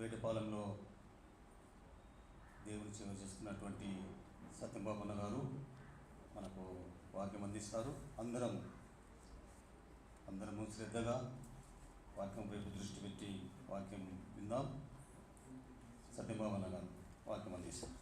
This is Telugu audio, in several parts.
వేటపాలెంలో దేవుని సేవ చేస్తున్నటువంటి సత్యంబాబన్న గారు మనకు వాక్యం అందిస్తారు. అందరం అందరము శ్రద్ధగా వాక్యం వైపు దృష్టి పెట్టి వాక్యం విందాం. సత్యంబాబన్న గారు వాక్యం అందిస్తారు.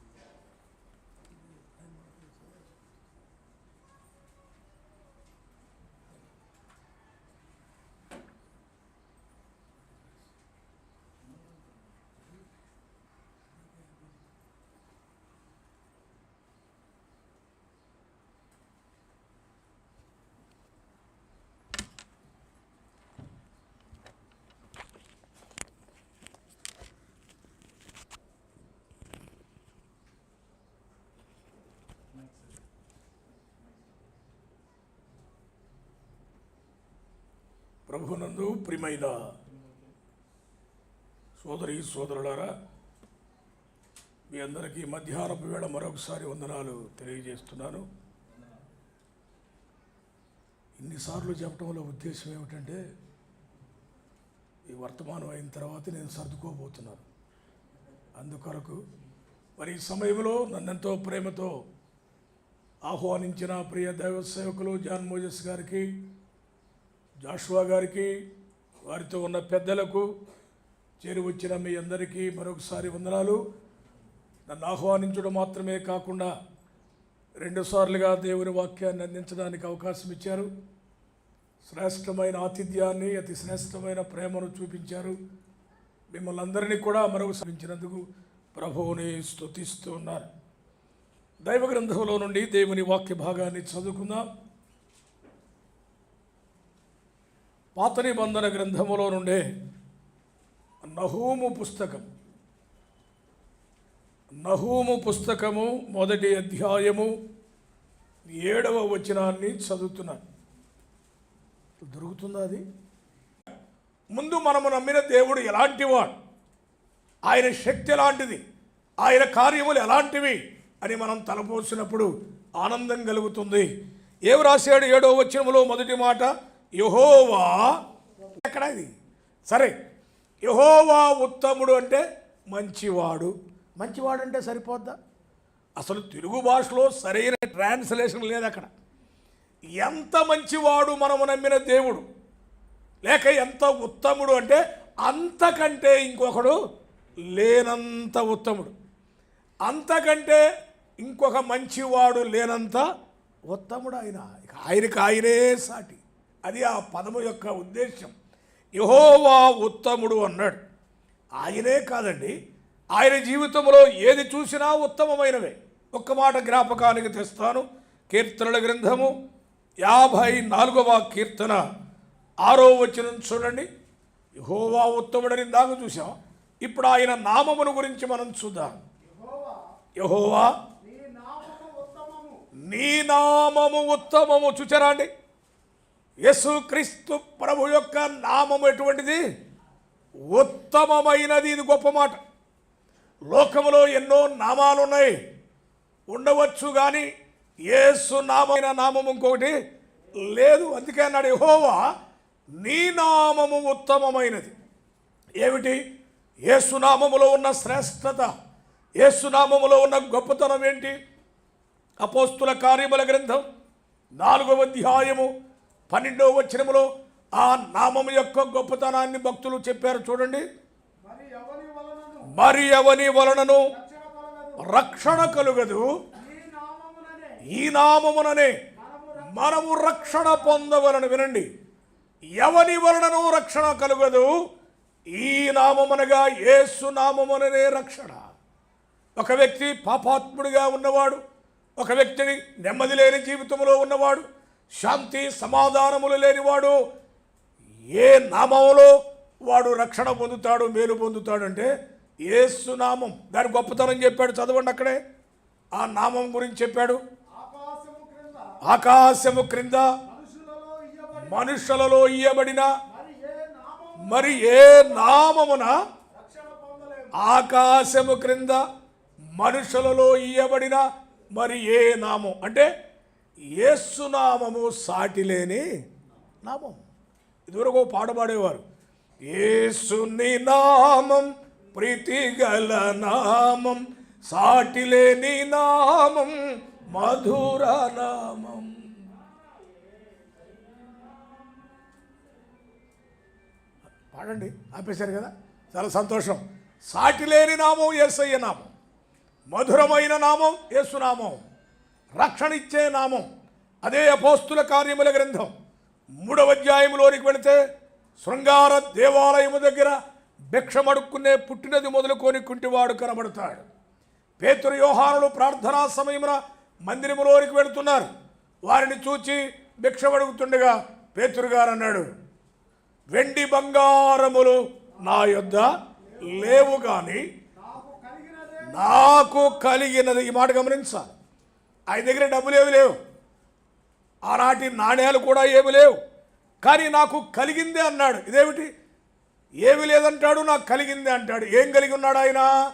ప్రభునందు ప్రియమైన సోదరి సోదరులారా మీ అందరికీ మధ్యాహ్నపు వేళ మరొకసారి వందనాలు తెలియజేస్తున్నాను. ఇన్నిసార్లు చెప్పడంలో ఉద్దేశం ఏమిటంటే ఈ వర్తమానం అయిన తర్వాత నేను సర్దుకోబోతున్నాను. అందుకొరకు మరి ఈ సమయంలో నన్నెంతో ప్రేమతో ఆహ్వానించిన ప్రియ దైవ సేవకులు జాన్ మోజస్ గారికి జాషువా గారికి వారితో ఉన్న పెద్దలకు చేరువచ్చిన మీ అందరికీ మరొకసారి వందనాలు. నన్ను ఆహ్వానించడం మాత్రమే కాకుండా రెండుసార్లుగా దేవుని వాక్యాన్ని అందించడానికి అవకాశం ఇచ్చారు. శ్రేష్టమైన ఆతిథ్యాన్ని అతి శ్రేష్టమైన ప్రేమను చూపించారు. మిమ్మల్ని అందరినీ కూడా మరొకసారించినందుకు ప్రభువుని స్తుతిస్తూ ఉన్నారు. దైవ గ్రంథంలో నుండి దేవుని వాక్య భాగాన్ని చదువుకుందాం. పాత నిబంధన గ్రంథములో నుండే నహూము పుస్తకం. నహూము పుస్తకము మొదటి అధ్యాయము ఏడవ వచనాన్ని చదువుతున్నాను. దొరుకుతుందా అది? ముందు మనము నమ్మిన దేవుడు ఎలాంటివాడు? ఆయన శక్తి ఎలాంటిది? ఆయన కార్యములు ఎలాంటివి? అని మనం తలపోసినప్పుడు ఆనందం కలుగుతుంది. ఏం రాశాడు ఏడో వచనములో మొదటి మాట? యహోవా ఎక్కడ ఇది? సరే యహోవా ఉత్తముడు అంటే మంచివాడు. మంచివాడు అంటే సరిపోద్దా? అసలు తెలుగు భాషలో సరైన ట్రాన్స్లేషన్ లేదు అక్కడ. ఎంత మంచివాడు మనము నమ్మిన దేవుడు లేక ఎంత ఉత్తముడు అంటే అంతకంటే ఇంకొకడు లేనంత ఉత్తముడు. అంతకంటే ఇంకొక మంచివాడు లేనంత ఉత్తముడు ఆయన. ఇక ఆయనకి ఆయనే సాటి. అది ఆ పదము యొక్క ఉద్దేశం యహోవా ఉత్తముడు అన్నాడు. ఆయనే కాదండి ఆయన జీవితంలో ఏది చూసినా ఉత్తమమైనవే. ఒక్క మాట జ్ఞాపకానికి తెస్తాను. కీర్తనల గ్రంథము యాభై నాలుగవ కీర్తన ఆరో వచనం చూడండి. యహోవా ఉత్తముడని దాకా చూసాం ఇప్పుడు ఆయన నామమును గురించి మనం చూద్దాం. యహోవా నీ నామము ఉత్తమము. చూచారా అండి? యేసుక్రీస్తు ప్రభు యొక్క నామము ఎటువంటిది? ఉత్తమమైనది. ఇది గొప్ప మాట. లోకములో ఎన్నో నామాలు ఉన్నాయి. ఉండవచ్చు కానీ యేసు నామైన నామము ఇంకొకటి లేదు. అందుకే అన్నాడు యెహోవా నీ నామము ఉత్తమమైనది. ఏమిటి? ఏసునామములో ఉన్న శ్రేష్టత ఏసునామములో ఉన్న గొప్పతనం ఏంటి? అపోస్తుల కార్యముల గ్రంథం నాలుగవ అధ్యాయము పన్నెండవ వచనములో ఆ నామము యొక్క గొప్పతనాన్ని భక్తులు చెప్పారు చూడండి. మరి ఎవని వలనను? రక్షణ కలుగదు. ఈ నామముననే ఈ నామముననే మనము రక్షణ పొందవలను. వినండి. ఎవని వలనను రక్షణ కలుగదు? ఈ నామమునగా యేసు నామముననే రక్షణ. ఒక వ్యక్తి పాపాత్ముడిగా ఉన్నవాడు ఒక వ్యక్తిని నెమ్మది లేని జీవితంలో ఉన్నవాడు శాంతి సమాధానములు లేనివాడు ఏ నామములో వాడు రక్షణ పొందుతాడు మేలు పొందుతాడంటే యేసు నామం. దాని గొప్పతనం చెప్పాడు చదవండి అక్కడే. ఆ నామం గురించి చెప్పాడు. ఆకాశము క్రింద మనుషులలో ఇయ్యబడి మనుషులలో ఇయ్యబడిన మరి ఏ నామం ఏ నామమున ఆకాశము క్రింద మనుషులలో ఇయ్యబడిన మరి ఏ నామం? అంటే ఏసునామము సాటిలేని సాటి లేని నామం. ఇదివరకు పాట పాడేవారు. యేసుని నామం ప్రీతిగల నామం సాటిలేని నామం మధుర నామం. పాడండి ఆపేశారు కదా? చాలా సంతోషం. సాటిలేని నామం ఏసయ్య నామం. మధురమైన నామం యేసునామం రక్షణ ఇచ్చే నామం. అదే అపోస్తుల కార్యముల గ్రంథం. మూడవ అధ్యాయంలోనికి వెళితే శృంగార దేవాలయము దగ్గర భిక్షమడుక్కునే పుట్టినది మొదలుకొని కుంటివాడు కనబడతాడు. పేతురు యోహానులు ప్రార్థనా సమయమున మందిరములోనికి వెళుతున్నారు. వారిని చూచి భిక్షమడుగుతుండగా పేతురు గారు అన్నాడు వెండి బంగారములు నా యొద్ద లేవు కానీ నాకు నాకు కలిగినది. ఈ మాట గమనించాలి. ఆయన దగ్గర డబ్బులు ఏమి లేవు. ఆనాటి నాణ్యాలు కూడా ఏమి లేవు. కానీ నాకు కలిగిందే అన్నాడు. ఇదేమిటి? ఏమి లేదంటాడు నాకు కలిగిందే అంటాడు. ఏం కలిగి ఉన్నాడు ఆయన?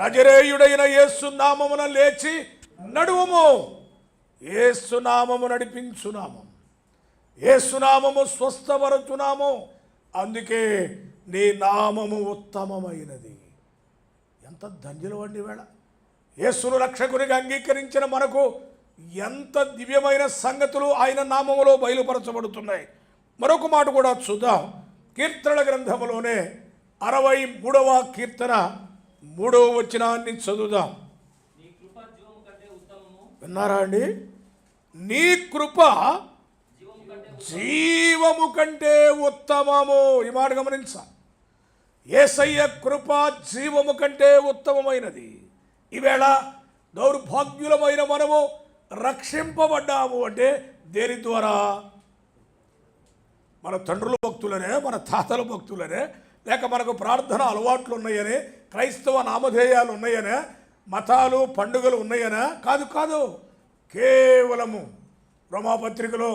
నజరేయుడైన యేసు నామమున లేచి నడువము. ఏసునామము నడిపించునామం ఏసునామము స్వస్థపరచునాము. అందుకే నీ నామము ఉత్తమమైనది. ఎంత ధన్యులు అండి వేళ యేసును రక్షకునిగా అంగీకరించిన మనకు ఎంత దివ్యమైన సంగతులు ఆయన నామములో బయలుపరచబడుతున్నాయి. మరొక మాట కూడా చూద్దాం. కీర్తనల గ్రంథములోనే అరవై మూడవ కీర్తన మూడవ వచనాన్ని చదువుదాం. విన్నారా అండి? నీ కృప జీవము కంటే ఉత్తమము. ఈ మాట గమనించాలి ఏసయ్య కృప జీవము కంటే ఉత్తమమైనది. ఈవేళ దౌర్భాగ్యులమైన మనము రక్షింపబడ్డాము అంటే దేని ద్వారా? మన తండ్రుల భక్తులనే మన తాతల భక్తులనే లేక మనకు ప్రార్థన అలవాట్లు ఉన్నాయనే క్రైస్తవ నామధేయాలు ఉన్నాయనే మతాలు పండుగలు ఉన్నాయనే కాదు కాదు కేవలము రోమాపత్రికలో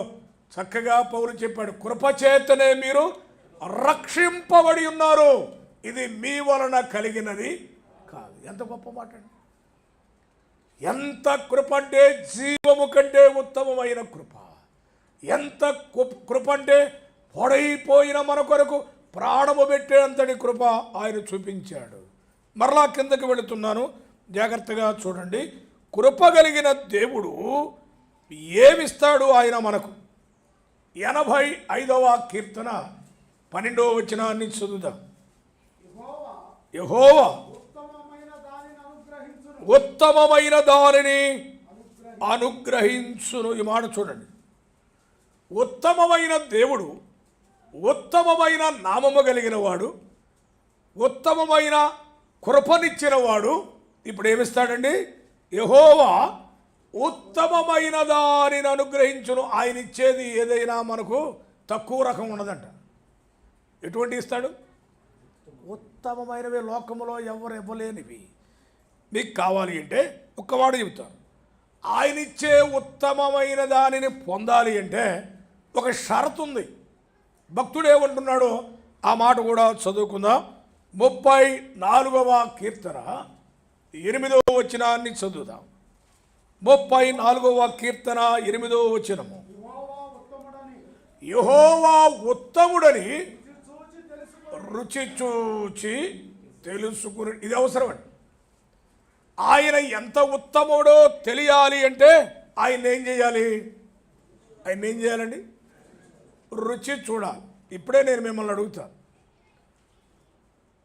చక్కగా పౌరు చెప్పాడు కృపచేతనే మీరు రక్షింపబడి ఉన్నారు. ఇది మీ వలన కలిగినది కాదు. ఎంత గొప్ప మాట అండి ఎంత కృప అంటే జీవము కంటే ఉత్తమమైన కృప. ఎంత కృప అంటే పొడైపోయిన మన కొరకు ప్రాణము పెట్టేంతటి కృప ఆయన చూపించాడు. మరలా కిందకి వెళుతున్నాను. జాగ్రత్తగా చూడండి. కృప కలిగిన దేవుడు ఏమిస్తాడు ఆయన మనకు? ఎనభై ఐదవ కీర్తన పన్నెండవ వచనాన్ని చదువుదాం. యహోవా యహోవా ఉత్తమమైన దానిని అనుగ్రహించును ఉత్తమమైన దానిని అనుగ్రహించును. ఈ మాట చూడండి. ఉత్తమమైన దేవుడు ఉత్తమమైన నామము కలిగిన వాడు ఉత్తమమైన కృపనిచ్చిన వాడు ఇప్పుడు ఏమిస్తాడండి? యహోవా ఉత్తమమైన దానిని అనుగ్రహించును. ఆయన ఇచ్చేది ఏదైనా మనకు తక్కువ రకం ఉన్నదంట. ఎటువంటి ఇస్తాడు? ఉత్తమమైనవి లోకములో ఎవరు ఇవ్వలేనివి. మీకు కావాలి అంటే ఒక్కవాడు చెబుతాను ఆయన ఇచ్చే ఉత్తమమైన దానిని పొందాలి అంటే ఒక షరతు ఉంది. భక్తుడు ఏమంటున్నాడో ఆ మాట కూడా చదువుకుందాం. ముప్పై నాలుగవ కీర్తన ఎనిమిదవ వచనాన్ని చదువుదాం. ముప్పై నాలుగవ కీర్తన ఎనిమిదవ వచనము. యహోవా ఉత్తముడని రుచి చూచి రుచి చూచి తెలుసుకుని ఇది అవసరం అండి. ఆయన ఎంత ఉత్తముడో తెలియాలి అంటే ఆయన ఏం చేయాలి? ఆయన ఏం చేయాలండి? రుచి చూడాలి. ఇప్పుడే నేను మిమ్మల్ని అడుగుతాను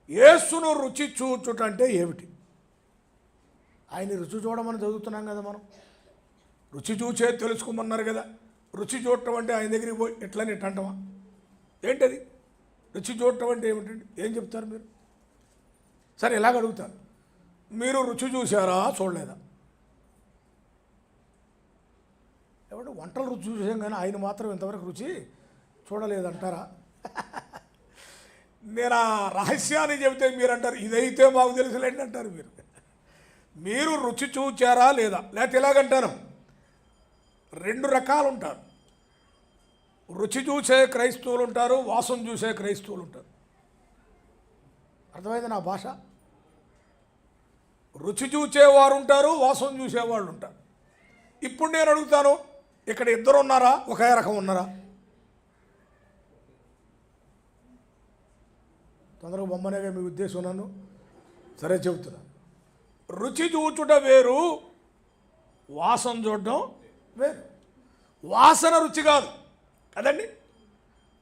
యేసును రుచి చూచుట అంటే ఏమిటి? ఆయన రుచి చూడమని చదువుతున్నాం కదా మనం. రుచి చూచే తెలుసుకోమన్నారు కదా. రుచి చూడటం అంటే ఆయన దగ్గరికి పోయి ఎట్లని ఎట్లా అంటామా ఏంటది? రుచి చూడటం అంటే ఏమిటండి? ఏం చెప్తారు మీరు? సరే ఎలాగ అడుగుతారు మీరు రుచి చూసారా చూడలేదా? ఏమంటే వంటలు రుచి చూసాం కానీ ఆయన మాత్రం ఇంతవరకు రుచి చూడలేదంటారా? నేను ఆ రహస్యాన్ని చెబితే మీరు అంటారు ఇదైతే మాకు తెలుసులేండి అంటారు మీరు. మీరు రుచి చూచారా లేదా? లేకపోతే ఇలాగంటాను. రెండు రకాలు ఉంటారు రుచి చూసే క్రైస్తవులు ఉంటారు వాసన చూసే క్రైస్తవులు ఉంటారు అర్థమైంది నా భాష? రుచి చూచేవారు ఉంటారు వాసన చూసేవాళ్ళు ఉంటారు ఇప్పుడు నేను అడుగుతాను ఇక్కడ ఇద్దరు ఉన్నారా ఒకే రకం ఉన్నారా? తొందరగా బొమ్మనేగా మీ ఉద్దేశం నన్ను? సరే చెబుతున్నా. రుచి చూచుట వేరు వాసన చూడడం వేరు. వాసన రుచి కాదు కదండి?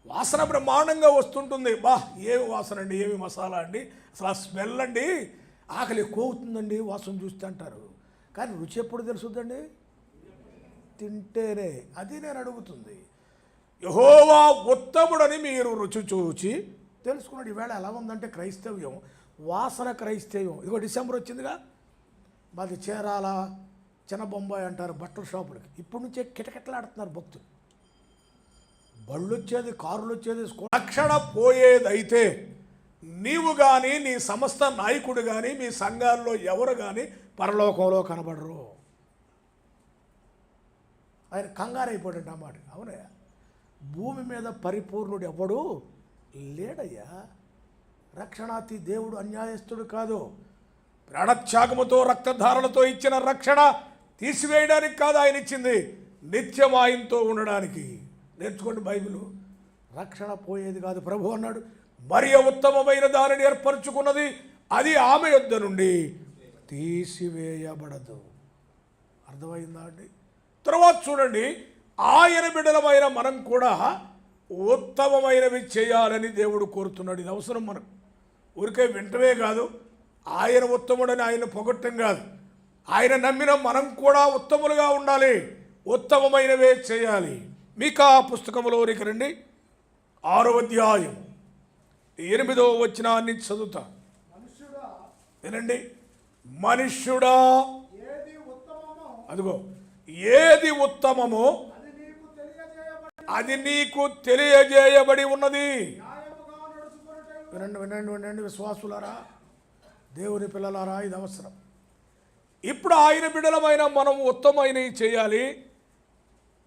వాసన బ్రహ్మాండంగా వస్తుంటుంది. బా ఏమి వాసన అండి ఏమి మసాలా అండి? అసలు ఆ స్మెల్ అండి ఆకలి ఎక్కువ అవుతుందండి వాసన చూస్తే అంటారు. కానీ రుచి ఎప్పుడు తెలుసుద్దండి? తింటేనే. అది నేను అడుగుతుంది. యహోవా ఉత్తముడని మీరు రుచి చూచి తెలుసుకున్నాడు. ఈవేళ ఎలా ఉందంటే క్రైస్తవ్యం వాసన క్రైస్తవ్యం. ఇదిగో డిసెంబర్ వచ్చిందిగా. మాది చీరాల చిన్న బొంబాయి అంటారు బట్టల షాపులకి. ఇప్పటి నుంచే కిటకిటలాడుతున్నారు భక్తులు. బళ్ళు వచ్చేది కారులు వచ్చేది లక్షణ పోయేదైతే నీవు కానీ నీ సమస్త నాయకుడు కానీ మీ సంఘాల్లో ఎవరు కానీ పరలోకంలో కనబడరు. ఆయన కంగారైపోయాడు అన్నమాట అవునయ్యా? భూమి మీద పరిపూర్ణుడు ఎవడు లేడయ్యా? రక్షణాతి దేవుడు అన్యాయస్తుడు కాదు. ప్రాణత్యాగముతో రక్తధారణతో ఇచ్చిన రక్షణ తీసివేయడానికి కాదు ఆయన ఇచ్చింది. నిత్యం ఆయనతో ఉండడానికి. నేర్చుకోండి బైబిల్. రక్షణ పోయేది కాదు ప్రభు అన్నాడు. మరి ఉత్తమమైన దానిని ఏర్పరచుకున్నది అది ఆమె యొద్ద నుండి తీసివేయబడదు. అర్థమైందా అండి? తర్వాత చూడండి ఆయన బిడలమైన మనం కూడా ఉత్తమమైనవి చేయాలని దేవుడు కోరుతున్నాడు. ఇది అవసరం మనకు ఊరికే వింటమే కాదు ఆయన ఉత్తముడని ఆయన పొగట్టం కాదు. ఆయన నమ్మిన మనం కూడా ఉత్తములుగా ఉండాలి ఉత్తమమైనవే చేయాలి. మీకు ఆ పుస్తకంలోనికి రండి. ఆరో అధ్యాయం. ఎనిమిదవ వచనాన్ని చదువుతా. వినండి. మనుష్యుడా. అదిగో. ఏది ఉత్తమమో. అది నీకు తెలియజేయబడి ఉన్నది. వినండి వినండి వినండి విశ్వాసులారా. దేవుని పిల్లలారా ఇది అవసరం. ఇప్పుడు ఆయన బిడ్డలమైన మనం ఉత్తమైనవి చేయాలి.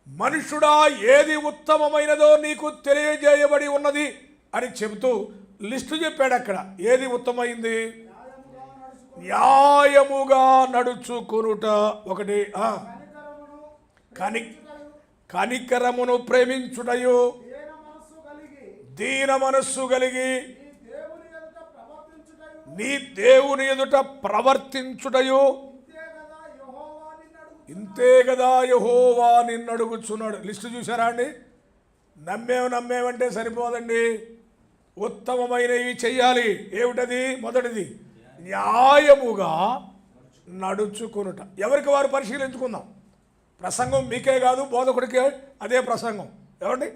మనుషుడా ఏది ఉత్తమమైనదో నీకు తెలియజేయబడి ఉన్నది అని చెబుతూ లిస్టు చెప్పాడు అక్కడ. ఏది ఉత్తమైంది న్యాయముగా నడుచుకునుట. ఒకటి కని కనికరమును ప్రేమించుటయు. దీన మనస్సు కలిగి నీ దేవుని ఎదుట ప్రవర్తించుటయు. ఇంతే కదా యహోవా నిన్ను అడుగుచున్నాడు. లిస్టు చూసారా అండి? నమ్మేవు నమ్మేవంటే సరిపోదండి. ఉత్తమమైనవి చేయాలి. ఏమిటది? మొదటిది న్యాయముగా నడుచుకునుట. ఎవరికి వారు పరిశీలించుకుందాం? ప్రసంగం మీకే కాదు బోధకుడికే అదే ప్రసంగం. ఏమండి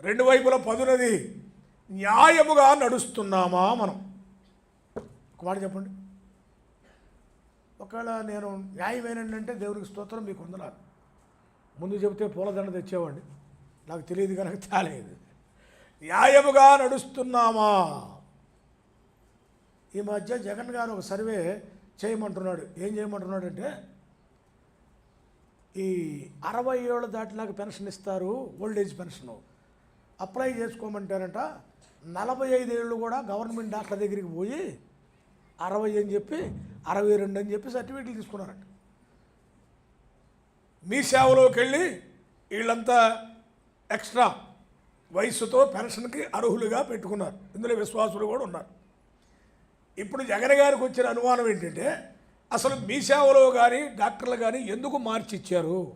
రెండు వైపుల పదునది. న్యాయముగా నడుస్తున్నామా మనం? ఒక మాట చెప్పండి. ఒకవేళ నేను న్యాయమైన అంటే దేవునికి స్తోత్రం మీకు వందనాలు. ముందు చెబితే పూలదండ తెచ్చేవాడిని. నాకు తెలియదు కనుక తేలేదు. న్యాయముగా నడుస్తున్నామా? ఈ మధ్య జగన్ గారు ఒక సర్వే చేయమంటున్నాడు. ఏం చేయమంటున్నాడు అంటే ఈ అరవై ఏళ్ళు దాటినాక పెన్షన్ ఇస్తారు ఓల్డ్ ఏజ్ పెన్షన్. అప్లై చేసుకోమంటారంట. నలభై ఐదు ఏళ్ళు కూడా గవర్నమెంట్ డాక్టర్ దగ్గరికి పోయి అరవై అని చెప్పి అరవై రెండు అని చెప్పి సర్టిఫికెట్లు తీసుకున్నారంట. మీ సేవలోకి వెళ్ళి వీళ్ళంతా ఎక్స్ట్రా వయసుతో పెన్షన్కి అర్హులుగా పెట్టుకున్నారు. ఇందులో విశ్వాసులు కూడా ఉన్నారు. ఇప్పుడు జగన్ గారికి వచ్చిన అనుమానం ఏంటంటే అసలు మీ సేవలో కానీ డాక్టర్లు కానీ ఎందుకు మార్చిచ్చారు?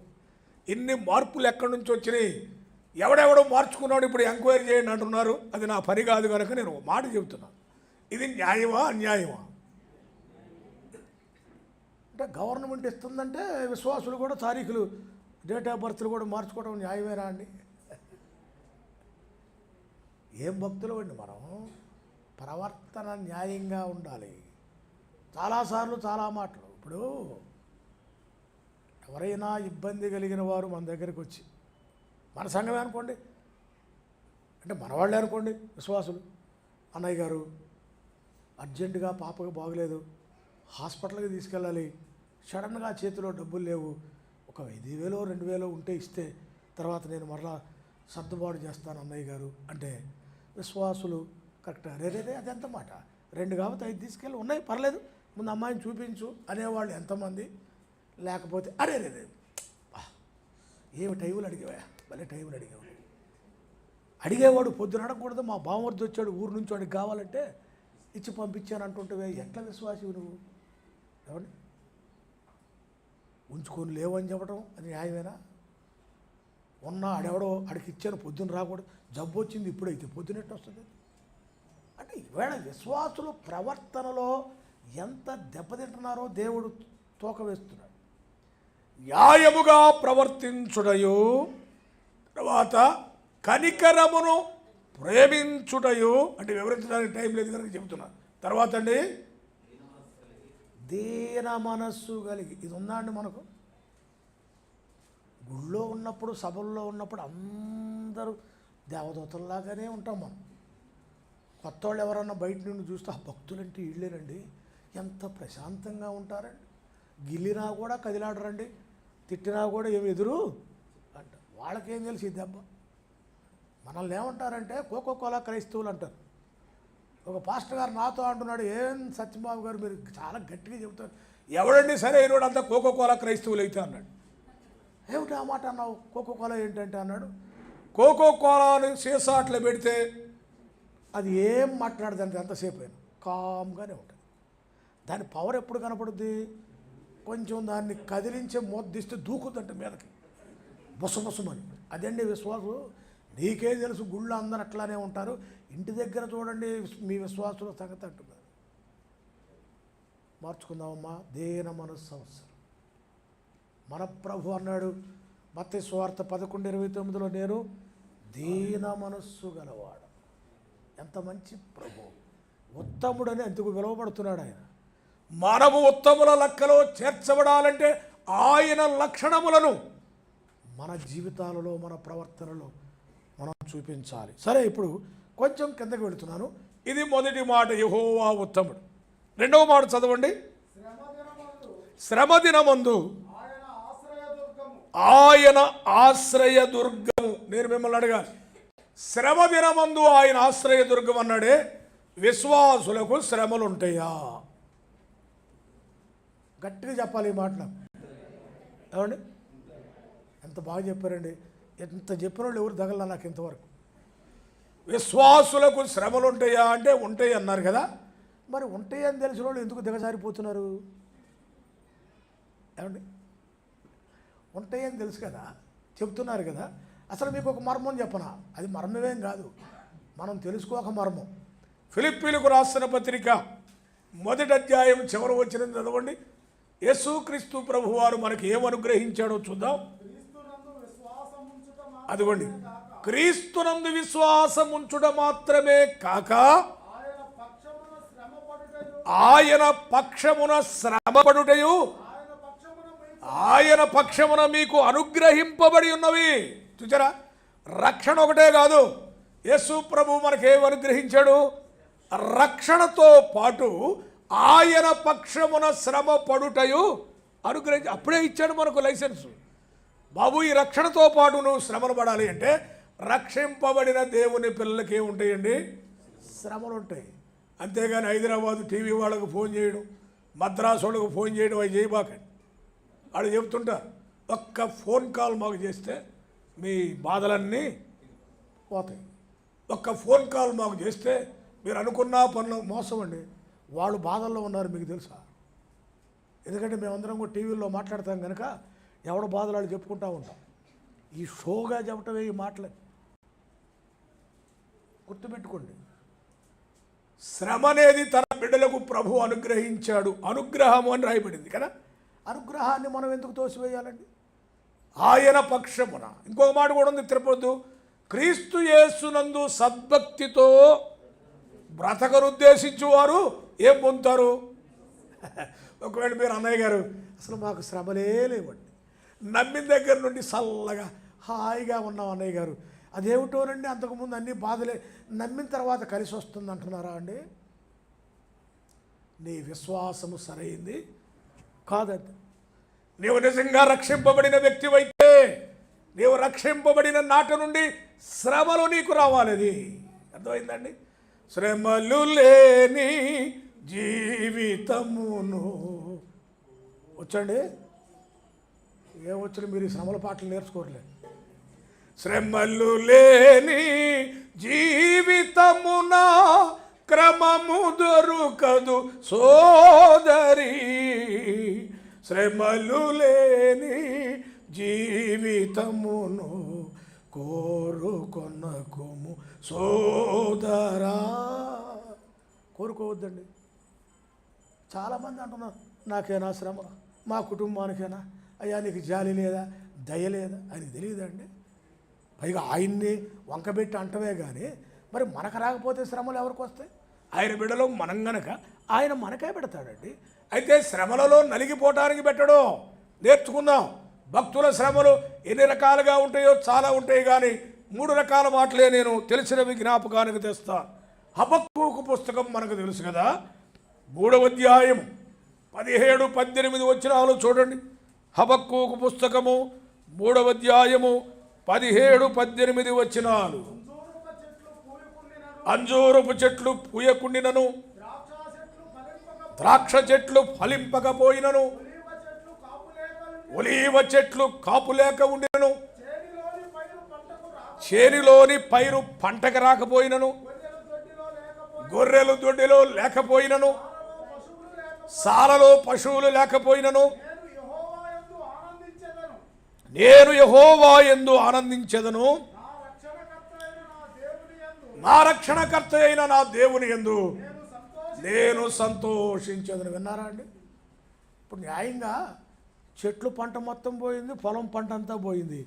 ఇన్ని మార్పులు ఎక్కడి నుంచి వచ్చినాయి? ఎవడెవడో మార్చుకున్నాడు ఇప్పుడు ఎంక్వైరీ చేయండి అంటున్నారు. అది నా పని కాదు కనుక నేను మాట చెబుతున్నాను ఇది న్యాయమా అన్యాయమా? అంటే గవర్నమెంట్ ఇస్తుందంటే విశ్వాసులు కూడా తారీఖులు డేట్ ఆఫ్ బర్త్లు కూడా మార్చుకోవడం న్యాయమేనా అండి? ఏం భక్తులు అండి మనం? ప్రవర్తన న్యాయంగా ఉండాలి. చాలాసార్లు చాలా మాటలు. ఇప్పుడు ఎవరైనా ఇబ్బంది కలిగిన వారు మన దగ్గరికి వచ్చి మన సంఘమే అనుకోండి. అంటే మనవాళ్ళే అనుకోండి విశ్వాసులు. అన్నయ్య గారు అర్జెంటుగా పాపకు బాగలేదు హాస్పిటల్కి తీసుకెళ్ళాలి సడన్గా చేతిలో డబ్బులు లేవు ఒక ఐదు వేలో రెండు వేలో ఉంటే ఇస్తే తర్వాత నేను మరలా సర్దుబాటు చేస్తాను అన్నయ్య గారు అంటే విశ్వాసులు. కరెక్ట్. అరే అది ఎంత మాట. రెండు కాబట్టి ఐదు తీసుకెళ్ళి. ఉన్నాయి పర్లేదు. ముందు అమ్మాయిని చూపించు అనేవాళ్ళు ఎంతమంది? లేకపోతే అరే రే రే. ఏమి టైములు అడిగావా భలే టైములు అడిగావు. అడిగేవాడు పొద్దున అడగకూడదు. మా బామర్ది వచ్చాడు ఊరు నుంచి వాడికి కావాలంటే ఇచ్చి పంపించాను అంటుంటే ఎట్లా విశ్వాసివి నువ్వు? ఏమండి ఉంచుకొని లేవని చెప్పడం అది న్యాయమేనా? ఉన్నా ఆడెవడో ఆడికి ఇచ్చాను పొద్దున్న రాకూడదు. జబ్బు వచ్చింది ఇప్పుడైతే పొద్దునెట్టు వస్తుంది? అంటే ఈవేళ విశ్వాసులు ప్రవర్తనలో ఎంత దెబ్బతింటున్నారో దేవుడు తోక వేస్తున్నాడు. న్యాయముగా ప్రవర్తించుటయు తర్వాత కనికరమును ప్రేమించుటయు అంటే వివరించడానికి టైం లేదు కనుక చెబుతున్నా. తర్వాత అండి దీన మనస్సు కలిగి ఇది ఉందా అండి మనకు? గుళ్ళో ఉన్నప్పుడు సభల్లో ఉన్నప్పుడు అందరూ దేవదూతల్లాగానే ఉంటాం మనం. కొత్త వాళ్ళు ఎవరన్నా బయట నుండి చూస్తే ఆ భక్తులంటే వీళ్ళేనండి ఎంత ప్రశాంతంగా ఉంటారండి. గిల్లినా కూడా కదిలాడరండి. తిట్టినా కూడా ఏమి ఎదురు అంట వాళ్ళకేం తెలిసి దెబ్బ. మనల్ని ఏమంటారంటే కోకో కోలా క్రైస్తవులు అంటారు. ఒక పాస్టర్ గారు నాతో అంటున్నాడు ఏం సత్యబాబు గారు మీరు చాలా గట్టిగా చెబుతారు ఎవడండి సరే అయినవాడు అంతా కోకో కోలా క్రైస్తవులు అయితే అన్నాడు. ఏమిటి ఆ మాట అన్నావు? కోకో కోలా ఏంటంటే అన్నాడు. కోకో కోలాని సీసా అట్లా పెడితే అది ఏం మాట్లాడదంటే ఎంతసేపు అయినా కామ్గానే ఉంటుంది దాని పవర్ ఎప్పుడు కనపడుద్ది? కొంచెం దాన్ని కదిలించే మోద్దిస్తే దూకుద్దంట మీదకి. బుసబుసమని అదండి విశ్వాసం. నీకే తెలుసు గుళ్ళు అందరు అట్లానే ఉంటారు. ఇంటి దగ్గర చూడండి మీ విశ్వాసుల సంగతి అంటున్నారు మార్చుకుందామమ్మా. దేన మనస్సు అవసరం. మన ప్రభు అన్నాడు. మత్తి స్వార్థ పదకొండు ఇరవై తొమ్మిదిలో నేను దీన మనస్సు గలవాడు. ఎంత మంచి ప్రభు. ఉత్తముడని ఎందుకు పిలువబడుతున్నాడు ఆయన. మనము ఉత్తముల లెక్కలో చేర్చబడాలంటే ఆయన లక్షణములను మన జీవితాలలో మన ప్రవర్తనలో మనం చూపించాలి. సరే ఇప్పుడు కొంచెం కిందకి వెళుతున్నాను. ఇది మొదటి మాట యహోవా ఉత్తముడు. రెండవ మాట చదవండి. శ్రమ దినమందు శ్రమ దినమందు ఆయన ఆశ్రయ దుర్గము. నేను మిమ్మల్ని అడగాలి. శ్రమ దినమందు ఆయన ఆశ్రయ దుర్గం అన్నాడే. విశ్వాసులకు శ్రమలు ఉంటాయా గట్టిగా చెప్పాలి ఈ మాటలు. ఏమండి? ఎంత బాగా చెప్పారండి. ఎంత చెప్పిన వాళ్ళు ఎవరు తగల నాకు ఇంతవరకు? విశ్వాసులకు శ్రమలు ఉంటాయా అంటే ఉంటాయి అన్నారు కదా. మరి ఉంటాయని తెలిసిన వాళ్ళు ఎందుకు దిగజారిపోతున్నారు? ఏమండి? ఉంటాయని తెలుసు కదా. చెప్తున్నారు కదా. అసలు మీకు ఒక మర్మం చెప్పనా? అది మర్మమేం కాదు. మనం తెలుసుకోక మర్మం. ఫిలిప్పీలకు రాసిన పత్రిక మొదటి అధ్యాయం చివరి వచ్చిన చదవండి. యేసుక్రీస్తు ప్రభువారు మనకి ఏం అనుగ్రహించాడో చూద్దాం. అదిగోండి. క్రీస్తునందు విశ్వాసం ఉంచుట మాత్రమే కాక ఆయన పక్షమున శ్రమ పడుటయు ఆయన పక్షమున శ్రమపడుటయు. ఆయన పక్షమున మీకు అనుగ్రహింపబడి ఉన్నవి. చూచారా రక్షణ ఒకటే కాదు. యేసు ప్రభు మనకేం అనుగ్రహించాడు? రక్షణతో పాటు ఆయన పక్షమున శ్రమ పడుటయు అనుగ్రహించి అప్పుడే ఇచ్చాడు మనకు లైసెన్స్. బాబు ఈ రక్షణతో పాటు నువ్వు శ్రమలు పడాలి అంటే రక్షింపబడిన దేవుని పిల్లలకి ఏముంటాయండి శ్రమలు ఉంటాయి అంతేగాని హైదరాబాదు టీవీ వాళ్ళకు ఫోన్ చేయడం మద్రాసు వాళ్ళకు ఫోన్ చేయడం అవి చేయబాకండి. ఆడ చెబుతుంటా ఒక్క ఫోన్ కాల్ మాకు చేస్తే మీ బాధలన్నీ పోతాయి. ఒక్క ఫోన్ కాల్ మాకు చేస్తే మీరు అనుకున్న పనులు మోసం అండి వాళ్ళు బాధల్లో ఉన్నారు మీకు తెలుసా? ఎందుకంటే మేమందరం కూడా టీవీలో మాట్లాడతాం కనుక ఎవడ బాధలు వాళ్ళు చెప్పుకుంటూ ఉంటాం. ఈ షోగా చెప్పటమే ఈ మాటలు. గుర్తుపెట్టుకోండి. శ్రమ అనేది తన బిడ్డలకు ప్రభు అనుగ్రహించాడు. అనుగ్రహము అని రాయబడింది కదా? అనుగ్రహాన్ని మనం ఎందుకు తోసివేయాలండి? ఆయన పక్షమున. ఇంకొక మాట కూడా ఉంది తిరుపతి. క్రీస్తు యేసునందు సద్భక్తితో బ్రతకనుద్దేశించు వారు ఏం పొందుతారు? ఒకవేళ మీరు అన్నయ్య గారు అసలు మాకు శ్రమలే లేవండి. నమ్మిన దగ్గర నుండి చల్లగా హాయిగా ఉన్నాం అన్నయ్య గారు. అదేమిటోనండి అంతకుముందు అన్ని బాధలే. నమ్మిన తర్వాత కలిసి వస్తుంది అంటున్నారా అండి? నీ విశ్వాసము సరైంది. కాదండి నీవు నిజంగా రక్షింపబడిన వ్యక్తివైతే నీవు రక్షింపబడిన నాట నుండి శ్రమలు నీకు రావాలి అది అర్థమైందండి? శ్రమలు లేని జీవితమును. వచ్చండి. ఏమొచ్చిన మీరు ఈ శ్రమల పాటలు నేర్చుకోవట్లేదు శ్రమలు లేని జీవితమునా క్రమము దొరుకదు సోదరి. శ్రమలు లేని జీవితమును కోరుకొనకుము సోదరా. కోరుకోవద్దండి. చాలామంది అంటున్నారు నాకేనా శ్రమ? మా కుటుంబానికేనా? అయ్యా నీకు జాలి లేదా? దయ లేదా? అని తెలియదండి. పైగా ఆయన్ని వంకబెట్టి అంటమే కానీ మరి మనకు రాకపోతే శ్రమలు ఎవరికి వస్తాయి? ఆయన బిడ్డలో మనం గనక ఆయన మనకే పెడతాడండి. అయితే శ్రమలలో నలిగిపోవటానికి పెట్టడు నేర్చుకుందాం. భక్తుల శ్రమలు ఎన్ని రకాలుగా ఉంటాయో చాలా ఉంటాయి కానీ మూడు రకాల మాటలే నేను తెలిసినవి జ్ఞాపకానికి తెస్తాను హబక్కుకు పుస్తకం మనకు తెలుసు కదా? మూడవ అధ్యాయం పదిహేడు పద్దెనిమిది వచ్చినాలు చూడండి. హబక్కుకు పుస్తకము మూడవ అధ్యాయము పదిహేడు పద్దెనిమిది వచ్చినాలు అంజూరపు చెట్లు పూయకుండినను. ద్రాక్ష చెట్లు ఫలింపకపోయినను. ఒలీవ చెట్లు కాపు లేక కాపులేక ఉండినను. చేరిలోని పైరు పంటకు రాకపోయినను. గొర్రెలు దొడ్డిలో లేకపోయినను. సాలలో పశువులు లేకపోయినను. నేను యెహోవా యందు ఆనందించెదను నేను యహోవా ఎందు ఆనందించదను. నా రక్షణకర్త అయిన నా అయిన నా దేవుని ఎందు నేను సంతోషించదని విన్నారా అండి? ఇప్పుడు న్యాయంగా చెట్లు పంట మొత్తం పోయింది పొలం పంట అంతా పోయింది.